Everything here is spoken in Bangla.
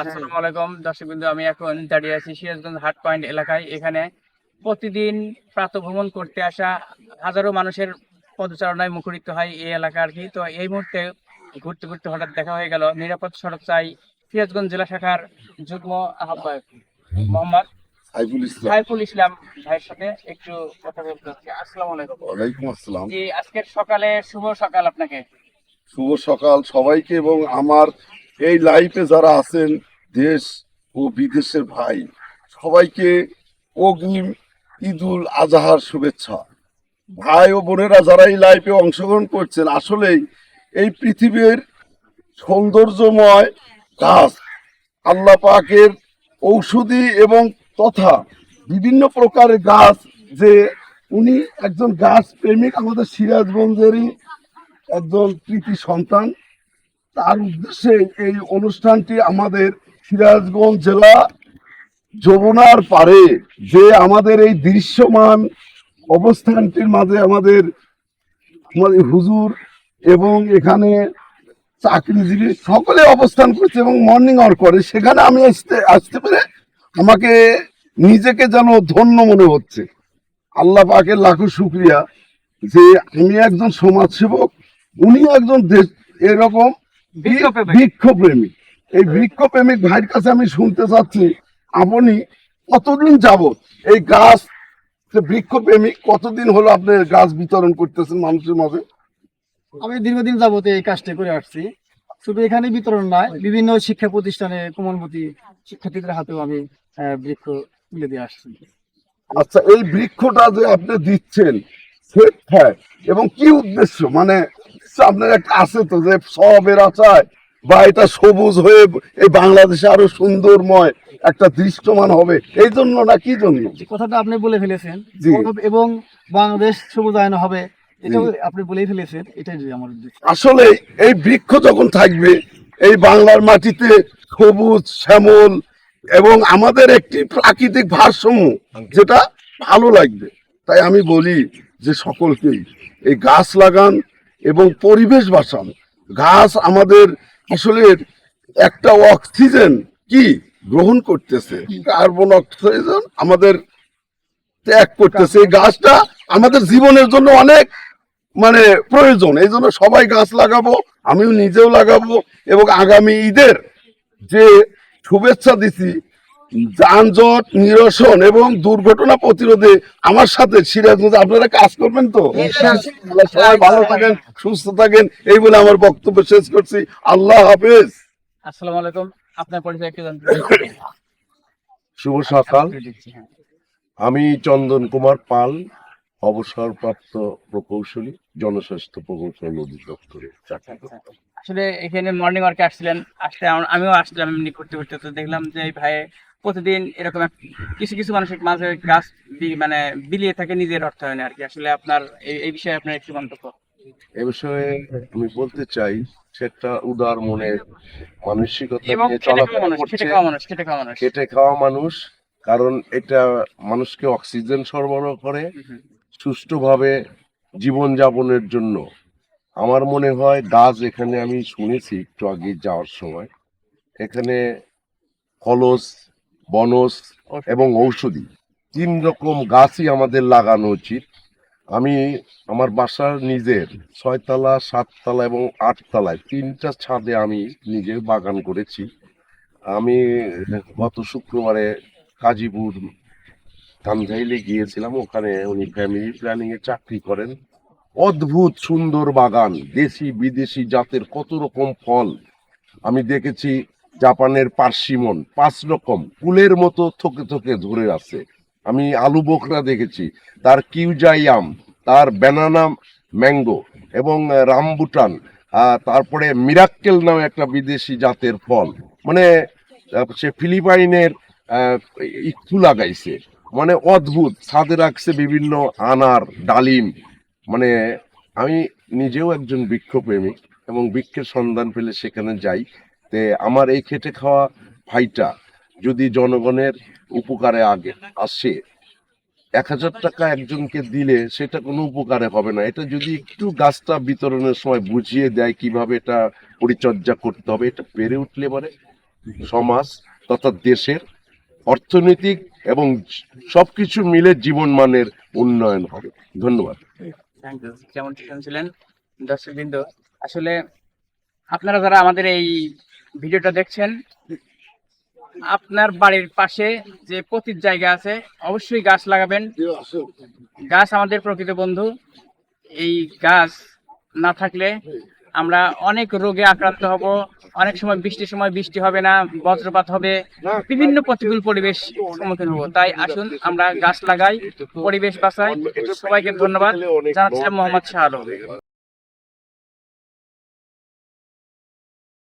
আসসালামু আলাইকুম দর্শকবৃন্দ আমি এখন দাঁড়িয়ে আছি সিরাজগঞ্জ হাট পয়েন্ট এলাকায়। এখানে প্রতিদিন প্রাতঃভ্রমণ করতে আসা হাজারো মানুষের পদচারণায় মুখরিত হয় এই এলাকা আর কি। তো এই মুহূর্তে ঘুরতে ঘুরতে হঠাৎ দেখা হয়ে গেল নিরাপদ সড়ক চাই সিরাজগঞ্জ জেলা শাখার যুগ্ম আহ্বায়ক মোহাম্মদ সাইফুল ইসলাম। ভাইয়ের সাথে একটু কথা বলতে আসসালামু আলাইকুম ওয়ালাইকুম আসসালাম। জি আজকের সকালে শুভ সকাল আপনাকে। শুভ সকাল সবাইকে এবং আমার এই লাইফে যারা আছেন দেশ ও বিদেশের ভাই, সবাইকে অগ্রিম ঈদুল আজহার শুভেচ্ছা। ভাই ও বোনেরা যারা এই লাইফে অংশগ্রহণ করছেন, আসলেই এই পৃথিবীর সৌন্দর্যময় গাছ, আল্লাহ পাকের ঔষধি এবং তথা বিভিন্ন প্রকারের গাছ যে উনি একজন গাছ প্রেমিক আমাদের সিরাজগঞ্জেরই একজন কৃতি সন্তান, তার উদ্দেশ্যে এই অনুষ্ঠানটি আমাদের সিরাজগঞ্জ জেলা যমুনার পারে যে আমাদের এই দৃশ্যমান অবস্থানটির মাঝে আমাদের আমাদের হুজুর এবং এখানে চাকরিজীবী সকলে অবস্থান করছে এবং মর্নিং ওয়াক করে সেখানে আমি আসতে আসতে পেরে আমাকে নিজেকে যেন ধন্য মনে হচ্ছে আল্লাহ পাকের লাখো শুক্রিয়া যে আমি একজন সমাজসেবক উনি একজন দেশ এরকম বৃক্ষপ্রেমিক। এই বৃক্ষপ্রেমিক ভাইয়ের কাছে আমি শুনতে চাচ্ছি আপনি কতদিন যাবত এই গাছ বৃক্ষপ্রেমিক কতদিন হলো আপনি গাছ বিতরণ করতেছেন মানুষের মাঝে? আমি দীর্ঘদিন যাবত এই কাজটা করে আসছি। শুধু এখানে বিতরণ নয় বিভিন্ন শিক্ষা প্রতিষ্ঠানে কোমলমতি শিক্ষার্থীদের হাতেও আমি বৃক্ষ তুলে দিয়ে আসছি। আচ্ছা এই বৃক্ষটা যে আপনি দিচ্ছেন হ্যাঁ এবং কি উদ্দেশ্য? মানে আপনার একটা আছে তো যে সবের আশায় বা এটা সবুজ হয়ে এই বাংলাদেশে আরও সুন্দরময় একটা দৃশ্যমান হবে এই জন্য না কি জন্য? কথাটা আপনি বলে ফেলেছেন। এবং বাংলাদেশ সবুজায়ন হবে আপনি বলেই ফেলেছেন এটাই আমার আসলে এই বৃক্ষ যখন থাকবে এই বাংলার মাটিতে সবুজ শ্যামল এবং আমাদের একটি প্রাকৃতিক ভারসাম্য যেটা ভালো লাগবে। তাই আমি বলি যে সকলকেই এই গাছ লাগান এবং পরিবেশ বাঁচান। গাছ আমাদের আসলে একটা অক্সিজেন কি গ্রহণ করতেছে? কার্বন অক্সিজেন আমাদের ত্যাগ করতেছে। এই গাছটা আমাদের জীবনের জন্য অনেক মানে প্রয়োজন। এই জন্য সবাই গাছ লাগাবো, আমিও নিজেও লাগাবো এবং আগামী ঈদের যে শুভেচ্ছা দিছি যানজট নিরসন এবং দুর্ঘটনা প্রতিরোধে আমার সাথে সিরাজগঞ্জ আপনারা কাজ করবেন তো? সবাই ভালো থাকেন সুস্থ থাকেন এই বলে আমার বক্তব্য শেষ করছি। আল্লাহ হাফেজ। আসসালামু আলাইকুম। আপনার পরিচয় জানতে শুভ সকাল। হ্যাঁ। আমি চন্দন কুমার পাল অবসরপ্রাপ্ত প্রকৌশলী জনস্বাস্থ্য প্রকৌশল অধিদপ্তরে চাকরি। আসলে এখানে মর্নিং ওয়ার্কে আসছিলেন আসতে আম- আমিও আসলাম এমনি করতে করতে তো দেখলাম যে এই ভাই প্রতিদিন এরকম কিছু কিছু মানুষের মাঝে গাছ মানে বিলিয়ে থাকে নিজের অর্থায়নে আর কি। আসলে আপনার এই- বিষয়ে আপনার একটু মন্তব্য। এ বিষয়ে আমি বলতে চাই সেটা উদার মনের মানসিকতা খেটে খাওয়া মানুষ কারণ এটা মানুষকে অক্সিজেন সরবরাহ করে। সুষ্ঠুভাবে জীবনযাপনের জন্য। আমার মনে হয় গাছ এখানে আমি শুনেছি একটু আগে যাওয়ার সময়। এখানে ফলস বনস এবং ঔষধি। তিন রকম গাছই আমাদের লাগানো উচিত। আমি আমার বাসার নিজের ছয়তলা সাততলা এবং আটতলায় তিনটা ছাদে আমি নিজে বাগান করেছি। আমি গত শুক্রবারে কাজীপুর ধানঝাইলে গিয়েছিলাম। ওখানে উনি ফ্যামিলি প্ল্যানিং এ চাকরি করেন। অদ্ভুত সুন্দর বাগান দেশি বিদেশি জাতের কত রকম ফল। আমি দেখেছি জাপানের পার্সিমন পাঁচ রকম কুলের মতো থকে থকে ধরে আছে। আমি আলু বোখরা দেখেছি, তার কিউজাইয়াম, তার ব্যানানা ম্যাঙ্গো এবং রামবুটান তারপরে মিরাক্কেল নামে একটা বিদেশি জাতের ফল। মানে সে ফিলিপাইনের ইক্ষু লাগাইছে মানে অদ্ভুত, ছাদে রাখছে বিভিন্ন আনার, ডালিম। মানে আমি নিজেও একজন বৃক্ষপ্রেমিক এবং বৃক্ষের সন্ধান পেলে সেখানে যাই। তে আমার এই খেটে খাওয়া ভাইটা যদি জনগণের উপকারে আগে, আসে, এক হাজার টাকা একজনকে দিলে সেটা কোনো উপকারে হবে না। এটা যদি একটু গাছটা বিতরণের সময় বুঝিয়ে দেয় কীভাবে এটা পরিচর্যা করতে হবে, এটা পেরে উঠলে পরে সমাজ তথা দেশের অর্থনৈতিক এবং সবকিছু মিলে জীবনমানের উন্নয়ন হবে। ধন্যবাদ। যেমনটি শুনছিলেন দর্শকবৃন্দ, আসলে আপনারা যারা আমাদের এই ভিডিওটা দেখছেন, আপনার বাড়ির পাশে যে পতিত জায়গা আছে, অবশ্যই গাছ লাগাবেন। গাছ আমাদের প্রকৃত বন্ধু। এই গাছ না থাকলে আমরা অনেক রোগে আক্রান্ত হব। অনেক সময় বৃষ্টির সময় বৃষ্টি হবে না, বজ্রপাত হবে। বিভিন্ন প্রতিকূল পরিবেশ সম্মুখীন হব। তাই আসুন, আমরা গাছ লাগাই, পরিবেশ বাঁচাই। সবাইকে ধন্যবাদ। জানাচ্ছিলাম মোহাম্মদ শাহ আলম।